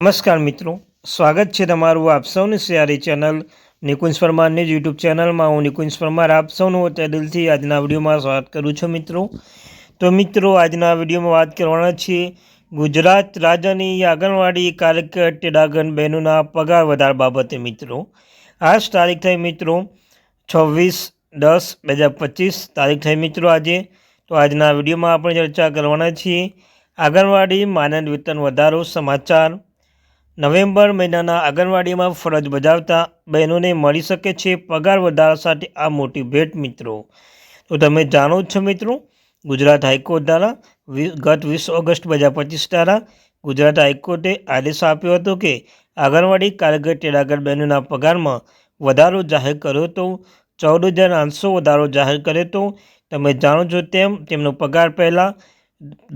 નમસ્કાર મિત્રો, સ્વાગત છે તમારું આપ સૌની સિયારી ચેનલ નિકુંજ પરમારની જ યુટ્યુબ ચેનલમાં. હું નિકુંજ પરમાર, આપ સૌનું તે દિલથી આજના વિડીયોમાં સ્વાગત કરું છું મિત્રો. તો મિત્રો, આજના વિડીયોમાં વાત કરવાના છીએ ગુજરાત રાજ્યની આંગણવાડી કાર્યકર ટેડાગન બહેનોના પગાર વધાર બાબતે મિત્રો. આજ તારીખ થઈ મિત્રો છવ્વીસ દસ બે હજાર પચીસ તારીખ થઈ મિત્રો આજે. તો આજના વિડીયોમાં આપણે ચર્ચા કરવાના છીએ આંગણવાડી માનદ વેતન વધારો સમાચાર નવેમ્બર મહિનાના આંગણવાડીમાં ફરજ બજાવતા બહેનોને મળી શકે છે પગાર વધારા સાથે આ મોટી ભેટ, મિત્રો. તો તમે જાણો જ છો, મિત્રો, ગુજરાત હાઈકોર્ટ દ્વારા ગત વીસ ઓગસ્ટ બે હજાર પચીસ દ્વારા ગુજરાત હાઈકોર્ટે આદેશ આપ્યો હતો કે આંગણવાડી કારગર તેડાગર બહેનોના પગારમાં વધારો જાહેર કર્યો હતો, ચૌદ હજાર આઠસો વધારો જાહેર કર્યો હતો. તમે જાણો છો તેમ તેમનો પગાર પહેલાં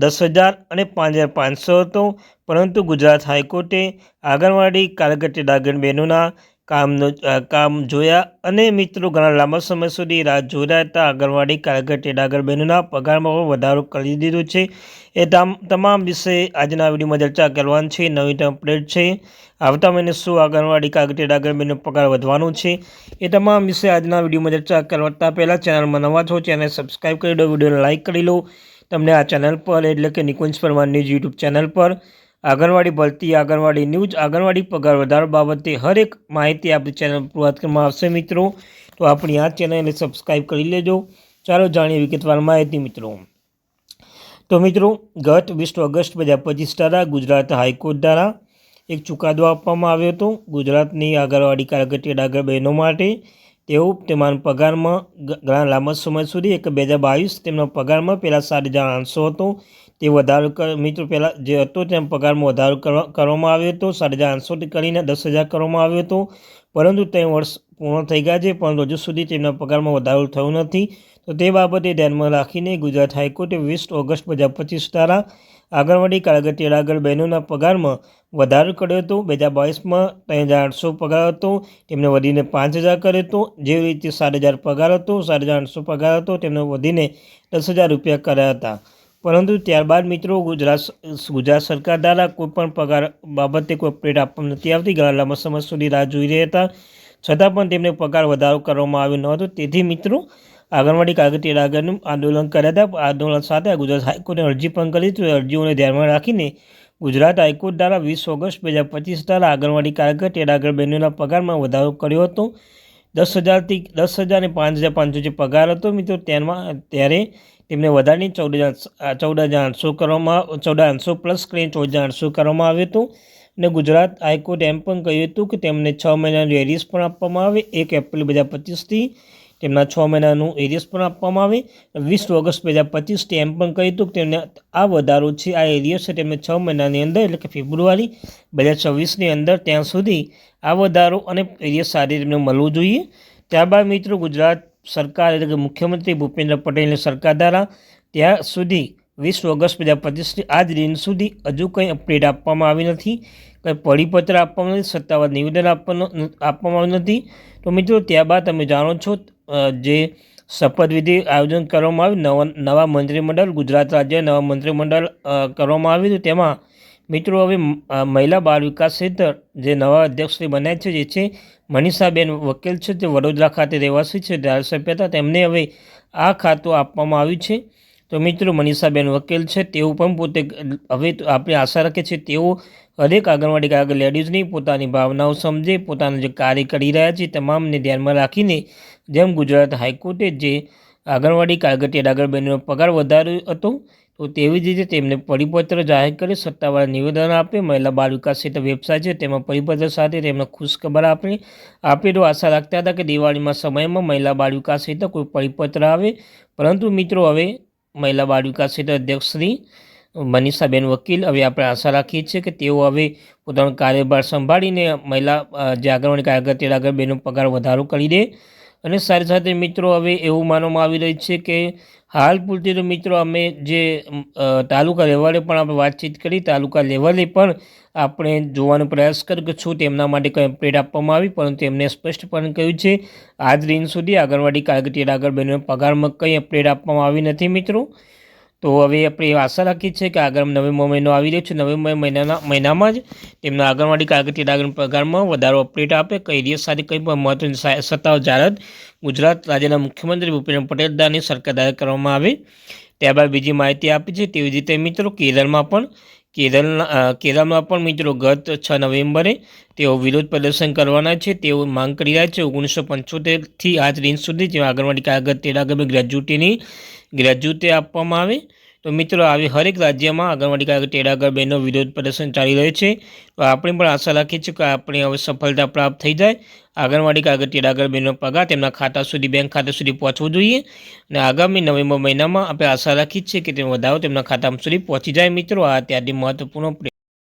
દસ હજાર અને પાંચ હજાર પાંચસો હતો. પરંતુ ગુજરાત હાઈકોર્ટે આંગણવાડી કાર્યકર્તા ડાગણ બહેનોના કામનો કામ જોયા અને મિત્રો ઘણા લાંબા સમય સુધી રાહ જોઈ રહ્યા હતા. આંગણવાડી કાર્યકર્તા ડાગર બહેનોના પગારમાં પણ વધારો કરી દીધો છે. એ તમામ વિશે આજના વિડીયોમાં ચર્ચા કરવાની છે. નવી અપડેટ છે. આવતા મહિને શું આંગણવાડી કાર્યકર્તા ડાગર બહેનનો પગાર વધવાનો છે એ તમામ વિશે આજના વિડીયોમાં ચર્ચા કરતા પહેલાં ચેનલમાં નવા છો ચેનલ સબસ્ક્રાઈબ કરી દો, વિડીયોને લાઇક કરી લો. તમને આ ચેનલ પર, એટલે કે Nikunj Parmar news YouTube channel પર, આંગણવાડી ભરતી, આંગણવાડી ન્યૂઝ, આંગણવાડી પગાર વધારો બાબતે હરેક માહિતી આપણી ચેનલ પૂરત કરવામાં આવશે મિત્રો. તો આપણી આ ચેનલને સબસ્ક્રાઈબ કરી લેજો. ચાલો જાણીએ વિગતવાર માહિતી મિત્રો. તો મિત્રો, ગત વીસ ઓગસ્ટ બે હજાર પચીસ દ્વારા ગુજરાત હાઈકોર્ટ દ્વારા એક ચુકાદો આપવામાં આવ્યો હતો. ગુજરાતની આંગણવાડી કાર્યકર્તા ડાગર બહેનો માટે તેઓ તેમના પગારમાં ઘણા લાંબા સમય સુધી એક બે હજાર બાવીસ તેમના પગારમાં પહેલાં સાત હજાર આઠસો હતો. તે વધારો મિત્રો, પહેલાં જે હતો તેમ પગારમાં વધારો કરવામાં આવ્યો હતો. સાડા હજાર આઠસોથી કરીને દસ હજાર કરવામાં આવ્યો હતો. પરંતુ તે વર્ષ પૂર્ણ થઈ ગયા છે પરંતુ હજુ સુધી તેમના પગારમાં વધારો થયો નથી. તો તે બાબતે ધ્યાનમાં રાખીને ગુજરાત હાઈકોર્ટે વીસ ઓગસ્ટ બે હજાર પચીસ દ્વારા આંગણવાડી કારગર તેડાગર બહેનોના પગારમાં વધારો કર્યો હતો. બે હજાર બાવીસમાં ત્રણ હજાર આઠસો પગાર હતો. તેમને વધીને પાંચ હજાર કર્યો હતો. જેવી રીતે સાત હજાર પગાર હતો, સાત હજાર આઠસો પગાર હતો, તેમને વધીને દસ હજાર રૂપિયા કર્યા હતા. પરંતુ ત્યારબાદ મિત્રો ગુજરાત ગુજરાત સરકાર દ્વારા કોઈપણ પગાર બાબતે કોઈ અપડેટ આપવામાં નથી આવતી. ઘણા લાંબા સમય સુધી રાહ જોઈ રહ્યા હતા. છતાં પણ તેમને પગાર વધારો કરવામાં આવ્યો ન હતો. તેથી મિત્રો આંગણવાડી કાગતી આગળનું આંદોલન કર્યા હતા. આંદોલન સાથે ગુજરાત હાઈકોર્ટે અરજી પણ કરી હતી અરજીઓને ધ્યાનમાં રાખીને ગુજરાત હાઈકોર્ટ દ્વારા વીસ ઓગસ્ટ બે હજાર પચીસ દ્વારા આંગણવાડી કાર્યકર ટેડાગર બહેનોના પગારમાં વધારો કર્યો હતો. દસ હજારથી દસ હજાર અને પાંચ હજાર પાંચસો જે પગાર હતો મિત્રો, તેમાં ત્યારે તેમને વધારીને ચૌદ હજાર ચૌદ હજાર આઠસો કરવામાં, ચૌદ આઠસો પ્લસ કરીને ચૌદ હજાર આઠસો કરવામાં આવ્યું હતું. અને ગુજરાત હાઈકોર્ટે એમ પણ કહ્યું હતું કે તેમને છ મહિનાની એરિયસ પણ આપવામાં આવે, એક એપ્રિલ બે હજાર પચીસથી તેમના છ મહિનાનું એરિયસ પણ આપવામાં આવે. વીસ ઓગસ્ટ બે હજાર પચીસથી એમ પણ કહ્યું હતું કે તેમને આ વધારો છે, આ એરિયસ છે તેમને છ મહિનાની અંદર એટલે કે ફેબ્રુઆરી બે હજાર છવ્વીસની અંદર ત્યાં સુધી આ વધારો અને એરિયસ સારી તેમને મળવું જોઈએ. ત્યારબાદ મિત્રો ગુજરાત સરકાર એટલે કે મુખ્યમંત્રી ભૂપેન્દ્ર પટેલની સરકાર દ્વારા ત્યાં સુધી વીસ ઓગસ્ટ બે હજાર પચીસથી આજ દિન સુધી હજુ કંઈ અપડેટ આપવામાં આવી નથી. કંઈ પરિપત્ર આપવામાં નથી, સત્તાવાર નિવેદન આપવાનું, આપવામાં આવ્યું નથી. તો મિત્રો ત્યારબાદ તમે જાણો છો જે શપથવિધિ આયોજન કરવામાં આવ્યું, નવા નવા મંત્રીમંડળ, ગુજરાત રાજ્ય નવા મંત્રીમંડળ કરવામાં આવ્યું હતું. તેમાં મિત્રો હવે મહિલા બાળ વિકાસ ક્ષેત્ર જે નવા અધ્યક્ષશ્રી બન્યા છે, જે છે મનીષાબેન વકીલ છે. જે વડોદરા ખાતે રહેવાસી છે. ધારાસભ્ય હતા. તેમને હવે આ ખાતું આપવામાં આવ્યું છે. તો મિત્રો, મનીષાબેન વકીલ છે. તેઓ પણ પોતે હવે આપણે આશા રાખીએ છીએ તેઓ હરેક આંગણવાડી કાગળ લેડીઝની પોતાની ભાવનાઓ સમજે, પોતાનું જે કાર્ય કરી રહ્યા છે તમામને ધ્યાનમાં રાખીને જેમ ગુજરાત હાઈકોર્ટે જે આંગણવાડી કાગળિયા આગળ બહેનનો પગાર વધાર્યો હતો, તો તેવી જ રીતે તેમને પરિપત્ર જાહેર કરી સત્તાવાર નિવેદન આપે. મહિલા બાળ વિકાસ ક્ષેત્ર વેબસાઇટ છે. તેમાં પરિપત્ર સાથે તેમને ખુશખબર આપે આપે. તો આશા રાખતા હતા કે દિવાળીમાં સમયમાં મહિલા બાળ વિકાસ ક્ષેત્ર કોઈ પરિપત્ર આવે. પરંતુ મિત્રો, હવે મહિલા બાળ વિકાસ ક્ષેત્ર અધ્યક્ષ શ્રી મનીષાબેન વકીલ. હવે આપણે આશા રાખીએ છીએ કે તેઓ હવે પોતાનો કાર્યભાર સંભાળીને મહિલા જે આંગણવાડી કાર્યકર તે આગળ બેનો પગાર વધારો કરી દે. અને સાથે સાથે મિત્રો હવે એવું માનવામાં આવી રહ્યું છે કે હાલ પૂરતી તો મિત્રો અમે જે તાલુકા લેવલે પણ આપણે વાતચીત કરી, તાલુકા લેવલે પણ આપણે જોવાનો પ્રયાસ કર્યો છું તેમના માટે કંઈ અપડેટ આપવામાં આવી, પરંતુ એમને સ્પષ્ટપણે કહ્યું છે, આજ દિન સુધી આંગણવાડી કાર્યકર આગળ બહેનોને પગારમાં કંઈ અપડેટ આપવામાં આવી નથી મિત્રો. તો હવે આપણે આશા રાખીએ છીએ કે આગળ નવેમ્બર મહિનો આવી રહ્યો છે. નવેમ્બર મહિનાના મહિનામાં જ તેમના આંગણવાડી કાર્યકર્તી આગળ પગારમાં વધારો અપડેટ આપે. કઈ દિવસ સાથે કંઈ પણ મહત્વની સત્તાઓ જાહેરાત ગુજરાત રાજ્યના મુખ્યમંત્રી ભૂપેન્દ્ર પટેલ દ્વારા સરકાર દ્વારા કરવામાં આવે. ત્યારબાદ બીજી માહિતી આપી છે. તેવી રીતે મિત્રો કેરળમાં પણ કેરળના કેરળમાં પણ મિત્રો ગત છ નવેમ્બરે તેઓ વિરોધ પ્રદર્શન કરવાના છે. તેઓ માંગ કરી રહ્યા છે ઓગણીસો પંચોતેરથી આજ દિન સુધી જેમાં આંગણવાડી કાગળ તેરાગમે ગ્રેજ્યુટીની ગ્રેજ્યુટી આપવામાં આવે. તો મિત્રો આવી હરેક રાજ્યમાં આંગણવાડી તેરાગર બહેનો વિરોધ પ્રદર્શન ચાલી રહ્યું છે. તો આપણે પણ આશા રાખીએ છીએ કે આપણે હવે સફળતા પ્રાપ્ત થઈ જાય. આંગણવાડી કાગળ ટેડાગર બહેનો પગાર તેમના ખાતા સુધી, બેંક ખાતા સુધી પહોંચવું જોઈએ. અને આગામી નવેમ્બર મહિનામાં આપણે આશા રાખીએ છીએ કે તે વધારો તેમના ખાતા સુધી પહોંચી જાય. મિત્રો, આ ત્યારથી મહત્વપૂર્ણ